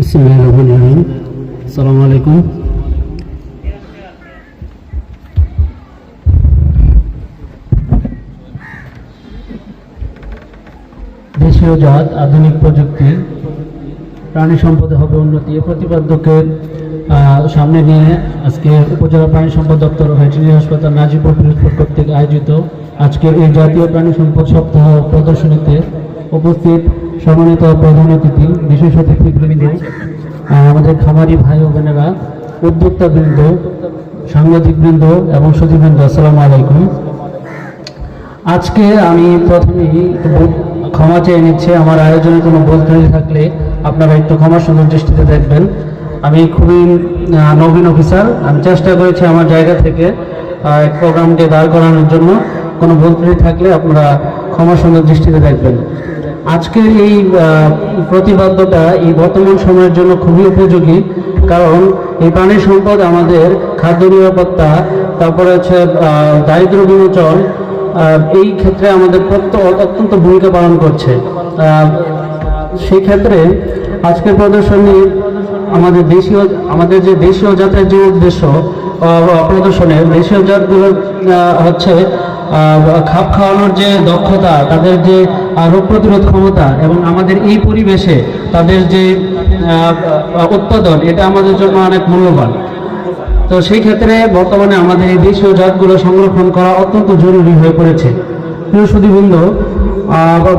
রহিম আসসালামু আলাইকুম দেশীয় জাত, আধুনিক প্রযুক্তি, প্রাণী সম্পদে হবে উন্নতি, এ প্রতিপাদ্যকে সামনে নিয়ে আজকে উপজেলা প্রাণী সম্পদ দপ্তর ভেটেরিনারি হাসপাতাল নাজিপুর পিরোজপুর কর্তৃক আয়োজিত আজকের এই জাতীয় প্রাণী সম্পদ সপ্তাহ প্রদর্শনীতে উপস্থিত সম্মানিত প্রধান অতিথি, বিশেষ অতিথিবৃন্দ আমাদের খামারি ভাই ও বোনেরা, উদ্যোক্তাবৃন্দ, সাংবাদিকবৃন্দ এবং সচিবৃন্দ আসসালামু আলাইকুম। আজকে আমি প্রথমেই ক্ষমা চেয়ে নিচ্ছি, আমার আয়োজনে কোনো ভুল থাকলে আপনারা একটু ক্ষমা সুন্দর দৃষ্টিতে দেখবেন। আমি খুবই নবীন অফিসার, আমি চেষ্টা করেছি আমার জায়গা থেকে প্রোগ্রামকে দাঁড় করানোর জন্য। কোনো ভুল থাকলে আপনারা ক্ষমা সুন্দর দৃষ্টিতে দেখবেন। আজকের এই প্রতিবাদ্যটা এই বর্তমান সময়ের জন্য খুবই উপযোগী। কারণ এই প্রাণী সম্পদ আমাদের খাদ্য নিরাপত্তা, তারপরে হচ্ছে দারিদ্র বিমোচন এই ক্ষেত্রে আমাদের অত্যন্ত ভূমিকা পালন করছে। সেই ক্ষেত্রে আজকের প্রদর্শনী আমাদের দেশীয়, আমাদের যে দেশীয় জাতের যে উদ্দেশ্য প্রদর্শনের দেশীয় জাতগুলো হচ্ছে খাপ খাওয়ানোর যে দক্ষতা, তাদের যে রোগ প্রতিরোধ ক্ষমতা এবং আমাদের এই পরিবেশে তাদের যে উৎপাদন, এটা আমাদের জন্য অনেক মূল্যবান। তো সেই ক্ষেত্রে বর্তমানে আমাদের এই দেশীয় জাতগুলো সংরক্ষণ করা অত্যন্ত জরুরি হয়ে পড়েছে। প্রিয় সুদীবৃন্দ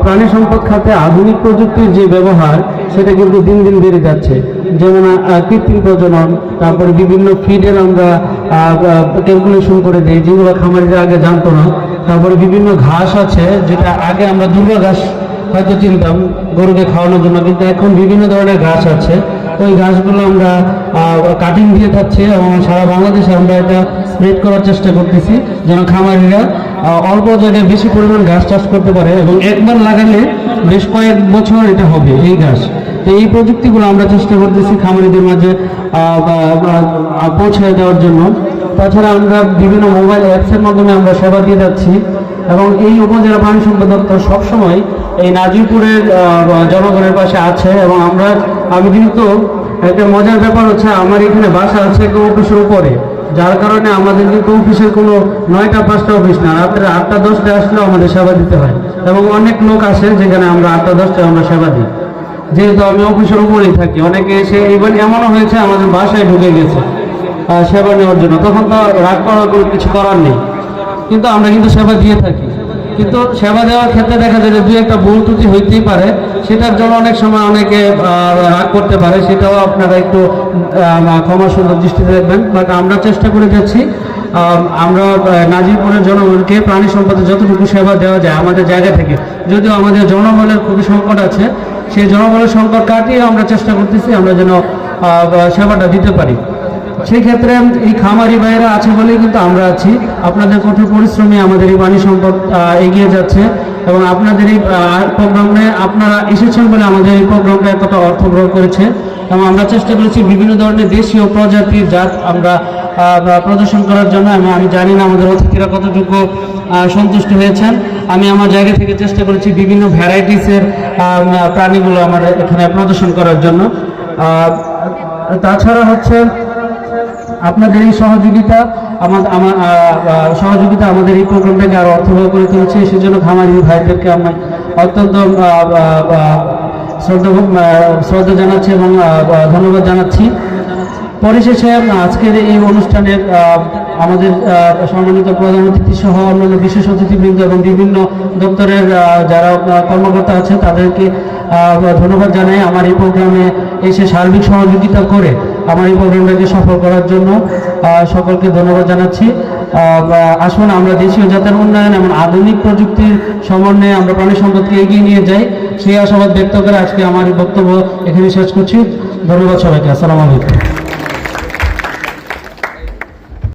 প্রাণী সম্পদ খাতে আধুনিক প্রযুক্তির যে ব্যবহার, সেটা কিন্তু দিন দিন বেড়ে যাচ্ছে। যেমন কৃত্রিম প্রজনন, তারপরে বিভিন্ন ফিডের আমরা ক্যালকুলেশন করে দিই, যেগুলো খামারিরা আগে জানতো না। তারপরে বিভিন্ন ঘাস আছে, যেটা আগে আমরা দুর্গা ঘাস হয়তো চিনতাম, গরুকে খাওয়ানোর জন্য, কিন্তু এখন বিভিন্ন ধরনের ঘাস আছে। ওই ঘাসগুলো আমরা কাটিং দিয়ে থাকছি এবং সারা বাংলাদেশে আমরা এটা স্প্রেড করার চেষ্টা করতেছি, যেন খামারিরা অল্প জায়গায় বেশি পরিমাণ ঘাস চাষ করতে পারে এবং একবার লাগালে বেশ কয়েক বছর এটা হবে, এই ঘাস। তো এই প্রযুক্তিগুলো আমরা চেষ্টা করতেছি খামারিদের মাঝে আহ, বা- বা- আহ, পৌঁছে দেওয়ার জন্য। তাছাড়া আমরা বিভিন্ন মোবাইল অ্যাপসের মাধ্যমে আমরা সেবা দিয়ে যাচ্ছি। এবং এই উপজেলা প্রাণী সম্পদ দপ্তর সবসময় এই নাজিরপুরের জনগণের পাশে আছে। এবং আমরা আমি কিন্তু একটা মজার ব্যাপার হচ্ছে আমার এখানে বাসা আছে একটা অফিসের উপরে। যার কারণে আমাদের কিন্তু অফিসের কোনো নয়টা পাঁচটা অফিস না। রাত্রে আটটা দশটা আসলেও আমাদের সেবা দিতে হয়। এবং অনেক লোক আসে যেখানে আমরা আটটা দশটায় আমরা সেবা দিই। যেহেতু আমি অফিসের উপরেই থাকি, অনেকে এসে এবার এমনও হয়েছে, আমাদের বাসায় ঢুকে গেছে সেবা নেওয়ার জন্য। তখন তো রাগ করার কোনো কিছু করার নেই। কিন্তু আমরা কিন্তু সেবা দিয়ে থাকি। কিন্তু সেবা দেওয়ার ক্ষেত্রে দেখা যায় যে দুই একটা ভুল ত্রুটি হইতেই পারে। সেটার জন্য অনেক সময় অনেকে রাগ করতে পারে। সেটাও আপনারা একটু ক্ষমা সুন্দর দৃষ্টিতে দেখবেন। বাট আমরা চেষ্টা করে যাচ্ছি আমরা নাজিরপুরের জনগণকে প্রাণী সম্পদে যতটুকু সেবা দেওয়া যায় আমাদের জায়গা থেকে। যদিও আমাদের জনবলের খুবই সংকট আছে সেই জনবলের সংকট কাটিয়ে আমরা চেষ্টা করতেছি আমরা যেন সেবাটা দিতে পারি। সেই ক্ষেত্রে এই খামারি ভাইয়েরা আছে বলেই কিন্তু আমরা আছি। আপনাদের কঠোর পরিশ্রমে আমাদের এই পানি সম্পদ এগিয়ে যাচ্ছে এবং আপনাদের এই প্রোগ্রামে আপনারা এসেছেন বলে আমাদের এই প্রোগ্রামটা এতটা অর্থ গ্রহণ করেছে। এবং আমরা চেষ্টা করেছি বিভিন্ন ধরনের দেশীয় প্রজাতির জাত আমরা প্রদর্শন করার জন্য এবং আমি জানি না আমাদের অতিথিরা কতটুকু সন্তুষ্ট হয়েছেন। আমি আমার জায়গা থেকে চেষ্টা করেছি বিভিন্ন ভ্যারাইটিসের প্রাণীগুলো আমার এখানে প্রদর্শন করার জন্য। তাছাড়া হচ্ছে আপনাদের এই সহযোগিতা, আমার আমার সহযোগিতা আমাদের এই প্রোগ্রামটাকে আরও অর্থবহ করে তুলছে। সেজন্য খামারি ভাইদেরকে আমি অত্যন্ত শ্রদ্ধা শ্রদ্ধা জানাচ্ছি এবং ধন্যবাদ জানাচ্ছি। পরিশেষে আজকের এই অনুষ্ঠানের আমাদের সম্মানিত প্রধান অতিথি সহ অন্যান্য বিশেষ অতিথিবৃন্দ এবং বিভিন্ন দপ্তরের যারা কর্মকর্তা আছে তাদেরকে ধন্যবাদ জানাই আমার এই প্রোগ্রামে এসে সার্বিক সহযোগিতা করে আমার এই প্রোগ্রামটাকে সফল করার জন্য সকলকে ধন্যবাদ জানাচ্ছি। আসুন আমরা দেশীয় জাতের উন্নয়ন এবং আধুনিক প্রযুক্তির সমন্বয়ে আমরা প্রাণী সম্পদকে এগিয়ে নিয়ে যাই। সেই আশাবাদ ব্যক্ত করে আজকে আমার বক্তব্য এখানে শেষ করছি। ধন্যবাদ সবাইকে। আসসালামু আলাইকুম।